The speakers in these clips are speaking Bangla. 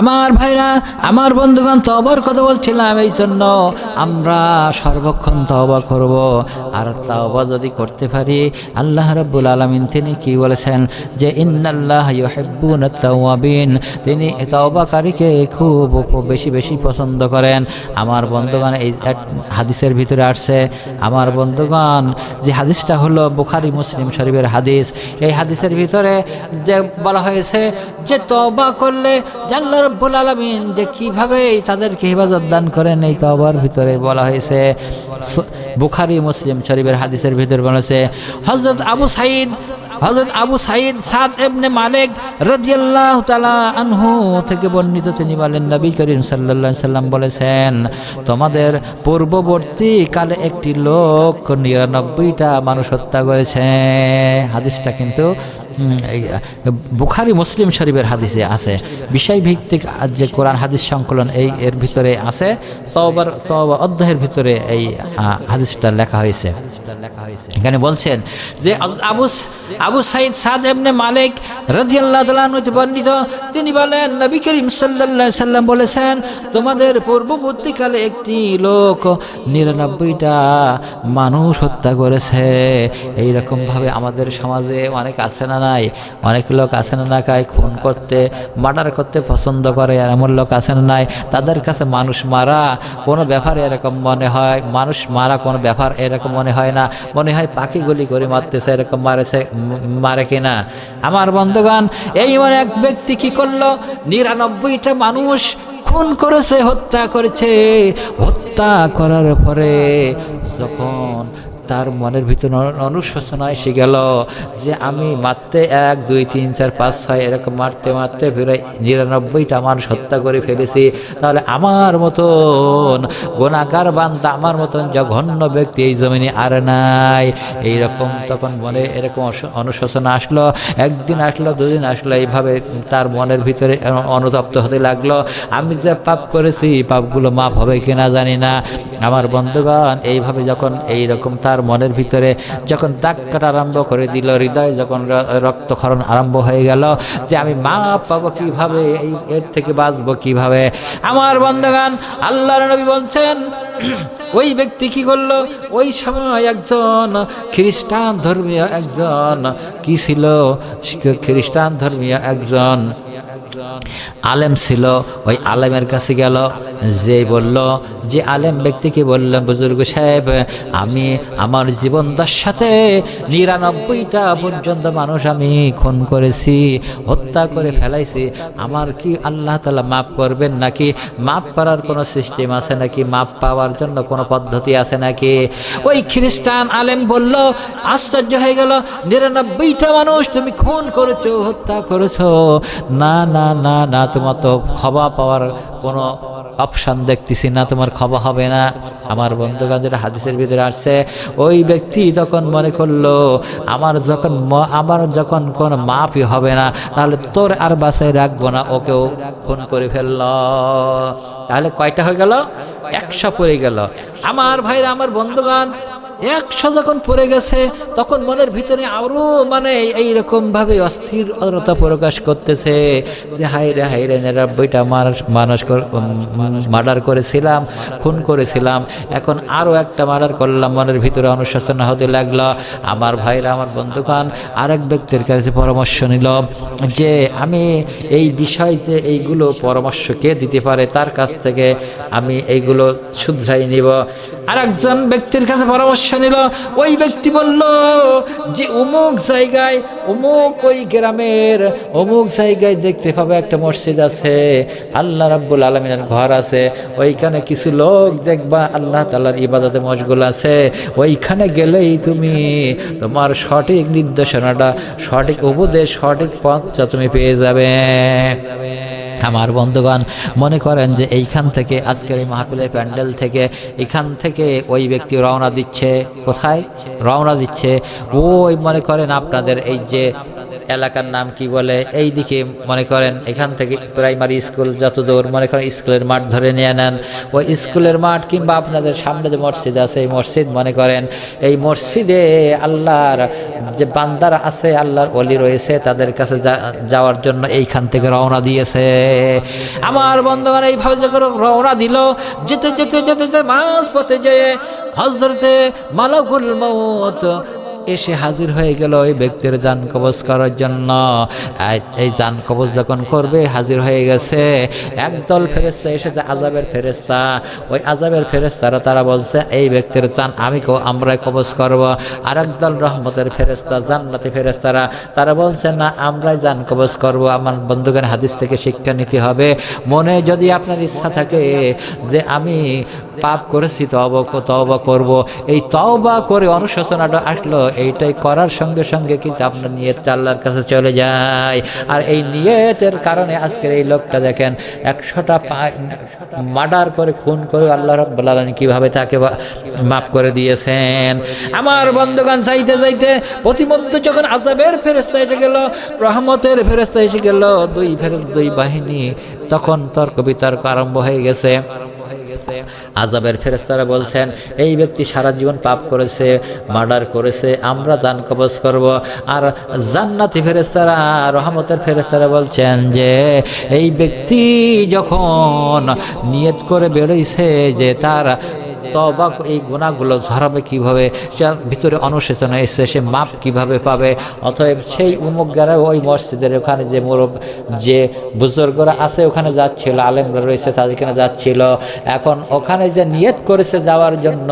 আমার ভাইরা, আমার বন্ধুগণ তবর কথা বলছিলাম এই জন্য আমরা সর্বক্ষণ তওবা করব। আর তওবা যদি করতে পারি, আল্লাহ রাব্বুল আলামিন তিনি কি বলেছেন? যে, ইন্নাল্লাহ ইউহিব্বুন তাওয়াবিন তিনি তওবাকারীকে খুব খুব বেশি বেশি পছন্দ করেন। আমার বন্ধুগণ, এই হাদিসের ভিতরে আসছে, আমার বন্ধুগণ, যে হাদিসটা হলো বুখারি মুসলিম শরীফের হাদিস, এই হাদিসের ভিতরে যে বলা হয়েছে যে, তওবা করলে জাল্লা রব্বুল আলমিন যে কীভাবে তাদেরকে হেফাজত দান করেন, এই তওবার ভিতরে বলা হয়েছে। বুখারি, মুসলিম শরীফের হাদিসের ভিতরে বলেছে হজরত আবু সাইদ হজরত আবু সাইদ সাদ এবনে মালিক রাদিয়াল্লাহু তাআলা আনহু থেকে বর্ণিত, তিনি বলেন, নবী করিম আলাইহি সাল্লাম বলেছেন, তোমাদের পূর্ববর্তী কালে একটি লোক নিরানব্বইটা মানুষ হত্যা করেছে। হাদিসটা কিন্তু বুখারি মুসলিম শরীফের হাদিসে আছে। বিষয়ভিত্তিক আজ যে কোরআন হাদিস সংকলন এই এর ভিতরে আছে, তওবার, তওবা অধ্যায়ের ভিতরে এই হাদিসটা লেখা হয়েছে। এখানে বলছেন যে আবু আবু সাইদ সাদ এমনি মালিক আনহু বর্ণিত, তিনি বলেন, নবী করিম আলাইহি সাল্লাম বলেছেন, তোমাদের পূর্ববর্তীকালে একটি লোক নিরানব্বইটা মানুষ হত্যা করেছে। এইরকমভাবে আমাদের সমাজে অনেক আছে না নাই। অনেক লোক আছে না কায় খুন করতে, মার্ডার করতে পছন্দ করে, আর এমন লোক আছে না নাই। তাদের কাছে মানুষ মারা, কোনো ব্যাপার এরকম মনে হয়, মানুষ মারা, কোনো ব্যাপার এরকম মনে হয় না। মনে হয় পাখি গুলি করে মারতেছে, এরকম মারেছে মারে কিনা আমার বন্ধুগণ এই মানে এক ব্যক্তি কি করল? নিরানব্বইটা মানুষ খুন করেছে, হত্যা করেছে। হত্যা করার পরে যখন তার মনের ভিতরে অন- অনুশোচনা এসে গেল যে আমি মারতে এক, দুই, তিন, চার, পাঁচ, ছয়, এরকম মারতে মারতে ফিরে নিরানব্বইটা মানুষ হত্যা করে ফেলেছি। তাহলে আমার মতন গোনাকার বান্দা, আমার মতন জঘন্য ব্যক্তি এই জমিনে আর নাই। এইরকম তখন মনে এরকম অনুশোচনা আসলো। একদিন আসলো, দুদিন আসলো, এইভাবে তার মনের ভিতরে অনুতপ্ত হতে লাগল। আমি যে পাপ করেছি, পাপগুলো মাপ হবে কিনা জানি না। আমার বন্ধুগণ, এইভাবে যখন এই রকম তার মনের ভিতরে যখন দাগ কাটা আরম্ভ করে দিল, হৃদয় যখন রক্তক্ষরণ আরম্ভ হয়ে গেল যে আমি মা পাবো কীভাবে, এই এর থেকে বাঁচবো কীভাবে? আমার বন্ধুগণ, আল্লাহর নবী বলছেন, ওই ব্যক্তি কি করল? ওই সময় একজন খ্রিস্টান ধর্মীয় একজন, কি ছিল? খ্রিস্টান ধর্মীয় একজন আলেম ছিল, ওই আলেমের কাছে গেল, যে বলল, যে আলেম ব্যক্তিকে বলল, বুজুর্গ সাহেব, আমি আমার জীবন সাথে নিরানব্বইটা পর্যন্ত মানুষ আমি খুন করেছি, হত্যা করে ফেলাইছি। আমার কি আল্লাহ তালা মাফ করবেন নাকি? মাফ করার কোনো সিস্টেম আছে নাকি? মাফ পাওয়ার জন্য কোনো পদ্ধতি আছে নাকি? ওই খ্রিস্টান আলেম বলল, আশ্চর্য হয়ে গেল, নিরানব্বইটা মানুষ তুমি খুন করেছ, হত্যা করেছ। না না না না, তোমার তো ক্ষমা পাওয়ার কোনো অপশান দেখতেছি না, তোমার ক্ষমা হবে না। আমার বন্ধু বন্ধুগণের হাদিসের ভিতরে আসছে, ওই ব্যক্তি তখন মনে করল, আমার যখন আমার যখন কোনো মাপই হবে না, তাহলে তোর আর বাসায় রাখব না, ওকেও খুন করে ফেলল। তাহলে কয়টা হয়ে গেল? একশো পড়ে গেল। আমার ভাইরা, আমার বন্ধুগণ একশো যখন পড়ে গেছে, তখন মনের ভিতরে আরও মানে এইরকম ভাবে অস্থিরতা প্রকাশ করতেছে যে হাইরে হাইরে নিরানব্বইটা মানুষ মানুষ মার্ডার করেছিলাম, খুন করেছিলাম। এখন আরও একটা মার্ডার করলাম, মনের ভিতরে অনুশোচনা হতে লাগল। আমার ভাইরা, আমার বন্ধুগণ, আরেক ব্যক্তির কাছে পরামর্শ নিল যে, আমি এই বিষয় যে, এইগুলো পরামর্শ কে দিতে পারে, তার কাছ থেকে আমি এইগুলো শুধরাই নিব। আরেকজন ব্যক্তির কাছে পরামর্শ নিল, ওই ব্যক্তি বলল, যে অমুক জায়গায়, অমুক ওই গ্রামের, অমুক জায়গায় দেখতে পাবে একটা মসজিদ আছে, আল্লাহ রাব্বুল আলমিনের ঘর আছে, ওইখানে কিছু লোক দেখবা, আল্লাহ তাল্লাহর ইবাদতে মশগুল আছে, ওইখানে গেলেই তুমি তোমার সঠিক নির্দেশনাটা, সঠিক উপদেশ, সঠিক পথটা তুমি পেয়ে যাবে। আমার বন্ধুগণ, মনে করেন যে এইখান থেকে আজকের এই মাহফিলের প্যান্ডেল থেকে, এখান থেকে ওই ব্যক্তি রওনা দিচ্ছে। কোথায়? রওনা দিচ্ছে। ওই মনে করেন আপনাদের এই যে এলাকার নাম কি বলে, এই দিকে মনে করেন এখান থেকে প্রাইমারি স্কুল যত দূর মনে করেন স্কুলের মাঠ ধরে নিয়ে নেন। ওই স্কুলের মাঠ কিংবা আপনাদের সামনে যে মসজিদ আছে, এই মসজিদ মনে করেন, এই মসজিদে আল্লাহর যে বান্দার আছে, আল্লাহর অলি রয়েছে, তাদের কাছে যাওয়ার জন্য এইখান থেকে রওনা দিয়েছে। আমার বন্ধুগণ, এইভাবে যখন রওনা দিল, যেতে যেতে যেতে যেতে মাঝ পথে যেয়ে হজরতে মালাকুল মৌত এসে হাজির হয়ে গেল ওই ব্যক্তির যান কবজ করার জন্য। এই- যান কবজ যখন করবে, হাজির হয়ে গেছে। একদল ফেরেস্তা এসেছে আজাবের ফেরেস্তা ওই আজাবের ফেরেস্তারা তারা বলছে, এই ব্যক্তির চান আমি আমরা কবজ করব। আর একদল রহমতের ফেরেস্তা জান্নাতি ফেরেস্তারা তারা বলছে, না, আমরাই যান কবজ করব। আমার বন্ধুগণ হাদিস থেকে শিক্ষা নিতে হবে। মনে যদি আপনার ইচ্ছা থাকে যে আমি পাপ করেছি তব তবা করব। এই তওবা করে অনুশোচনাটা আসলো এইটাই করার সঙ্গে সঙ্গে কিন্তু আপনার নিয়তটা আল্লাহর কাছে চলে যায়? আর এই নিয়তের কারণে আজকের এই লোকটা দেখেন, একশোটা মার্ডার করে, খুন করে আল্লাহ রব্বুল কীভাবে তাকে মাফ করে দিয়েছেন? আমার বন্ধুগান চাইতে চাইতে প্রতিমধ্যে যখন আজাবের ফেরেস্তা এসে গেল, রহমতের ফেরেস্তা এসে গেল, দুই ফেরত দুই বাহিনী তখন তর্ক বিতর্ক আরম্ভ হয়ে গেছে। আজাবের ফেরেস্তারা বলছেন, এই ব্যক্তি সারা জীবন পাপ করেছে, মার্ডার করেছে, আমরা জান কবজ করব। আর জান্নাতি ফেরেস্তারা রহমতের ফেরেস্তারা বলছেন যে, এই ব্যক্তি যখন নিয়ত করে বেরোইছে যে তার তবা এই গুণাগুলো ঝরাবে কীভাবে? ভিতরে অনুশোচনা এসে সে মাপ কীভাবে পাবে? অতএব সেই উমুক গেলে ওই মসজিদের ওখানে যে মোরব যে বুজুর্গরা আছে, ওখানে যাচ্ছিল, আলেমরা রয়েছে তাদেরখানে যাচ্ছিল। এখন ওখানে যে নিয়ত করেছে যাওয়ার জন্য,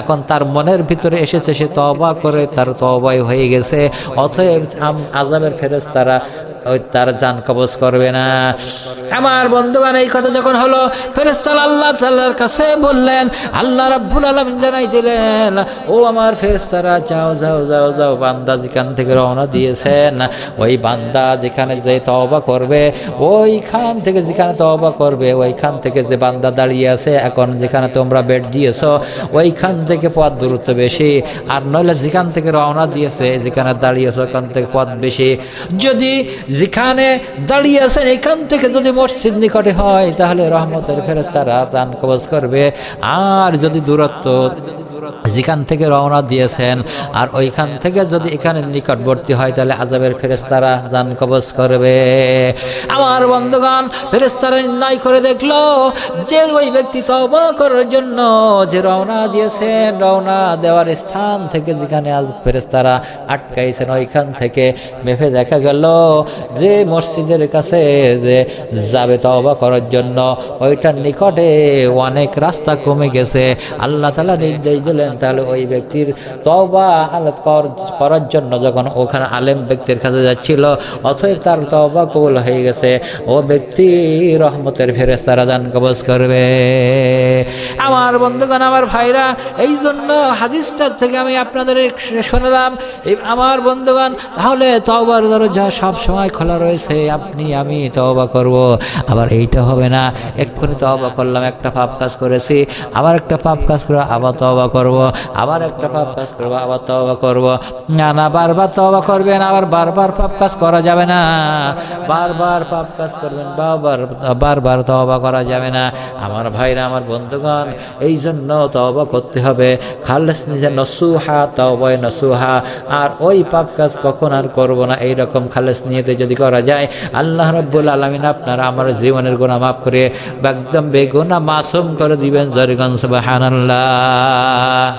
এখন তার মনের ভিতরে এসেছে, সে তবা করে তার তবাই হয়ে গেছে। অতএব আজাবের ফেরত তারা ওই তার যান কবজ করবে না। আমার বন্ধুগান এই কথা যখন হলো ফেরেস্তাল আল্লাহ তাল্লার কাছে বললেন আল্লাহ রাব্বুল আলমিন জানাই দিলেন, ও আমার ফেরেস্তারা যাও যাও যাও যাও, বান্দা যেখান থেকে রওনা দিয়েছেন, ওই বান্দা যেখানে যে তওবা করবে, ওইখান থেকে যেখানে তওবা করবে, ওইখান থেকে যে বান্দা দাঁড়িয়ে আছে, এখন যেখানে তোমরা বেড দিয়েছ, ওইখান থেকে পথ দূরত্ব বেশি। আর নইলে যেখান থেকে রওনা দিয়েছে, যেখানে দাঁড়িয়েছো, ওখান থেকে পথ বেশি। যদি যেখানে দাঁড়িয়ে আছেন, এখান থেকে যদি মসজিদ নিকটে হয়, তাহলে রহমতের ফেরেস্তারা প্রাণ কবজ করবে। আর যদি দূরত্ব যেখান থেকে রওনা দিয়েছেন, আর ওইখান থেকে যদি এখানে নিকটবর্তী হয়, তাহলে আজাবের ফেরেস্তারা যান কবজ করবে। আমার বন্ধুগান ফেরেস্তারা নির্ণয় করে দেখল যে ওই ব্যক্তি তবা করার জন্য যে রওনা দিয়েছেন, রওনা দেওয়ার স্থান থেকে যেখানে আজ ফেরেস্তারা আটকাইছেন, ওইখান থেকে মেপে দেখা গেল যে মসজিদের কাছে যে যাবে তওবা করার জন্য, ওইটার নিকটে অনেক রাস্তা কমে গেছে। আল্লাহ তালা নির্দেশ দিলেন, তাহলে ওই ব্যক্তির তওবা আলাদ করার জন্য যখন ওখানে আলেম ব্যক্তির কাছে যাচ্ছিল অথব তার তওবা কবুল হয়ে গেছে। ও ব্যক্তি রহমতের ফেরেস্তারা দান কবজ করবে। আমার বন্ধুগণ, আমার ভাইরা এই জন্য হাদিসটার থেকে আমি আপনাদের শোনালাম। আমার বন্ধুগণ, তাহলে তওবার দরজা সব সময় খোলা রয়েছে, আপনি, আমি তওবা করব। আবার এইটা হবে না, এক্ষুনি তওবা করলাম, একটা পাপ কাজ করেছি, আবার একটা পাপ কাজ করে আবার তওবা করব, আবার একটা পাপ কাজ করব, আবার তওবা করব। না না, বারবার তওবা করবেন, আবার বারবার পাপ কাজ করা যাবে না। বারবার পাপ কাজ করবেন, বারবার বারবার তওবা করা যাবে না। আমার ভাইরা, আমার বন্ধুগণ এই জন্য তওবা করতে হবে। খালেস নিজে নসুহা, তওবায় নসুহা। আর ওই পাপ কাজ কখন আর করব না এই রকম খালেস নিয়েতে যদি করা যায়, আল্লাহ রব্বুল আলমিন আপনারা আমার জীবনের গুণা মাফ করে একদম বেগুনা মাসুম করে দিবেন জরিগঞ্জ বাহানাল্লাহ あ。